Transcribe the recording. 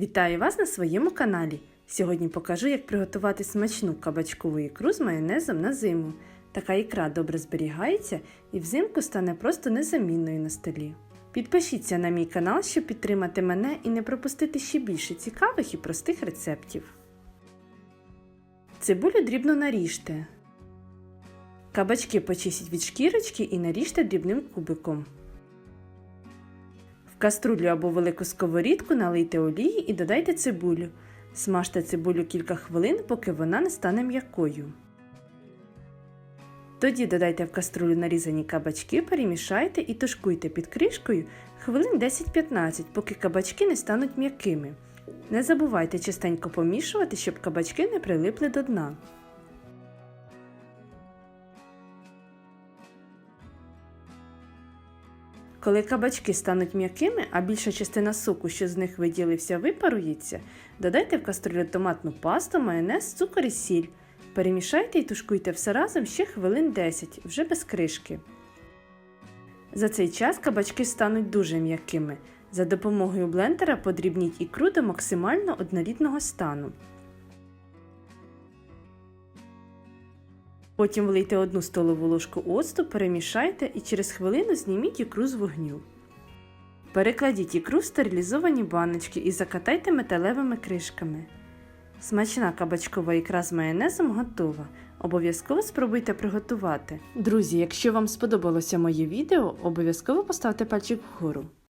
Вітаю вас на своєму каналі. Сьогодні покажу, як приготувати смачну кабачкову ікру з майонезом на зиму. Така ікра добре зберігається і взимку стане просто незамінною на столі. Підпишіться на мій канал, щоб підтримати мене і не пропустити ще більше цікавих і простих рецептів. Цибулю дрібно наріжте. Кабачки почистіть від шкірочки і наріжте дрібним кубиком. Каструлю або велику сковорідку налийте олії і додайте цибулю. Смажте цибулю кілька хвилин, поки вона не стане м'якою. Тоді додайте в каструлю нарізані кабачки, перемішайте і тушкуйте під кришкою хвилин 10-15, поки кабачки не стануть м'якими. Не забувайте частенько помішувати, щоб кабачки не прилипли до дна. Коли кабачки стануть м'якими, а більша частина соку, що з них виділився, випарується, додайте в каструлю томатну пасту, майонез, цукор і сіль. Перемішайте і тушкуйте все разом ще хвилин 10, вже без кришки. За цей час кабачки стануть дуже м'якими. За допомогою блендера подрібніть ікру до максимально однорідного стану. Потім влийте одну столову ложку оцту, перемішайте і через хвилину зніміть ікру з вогню. Перекладіть ікру в стерилізовані баночки і закатайте металевими кришками. Смачна кабачкова ікра з майонезом готова. Обов'язково спробуйте приготувати. Друзі, якщо вам сподобалося моє відео, обов'язково поставте пальчик вгору.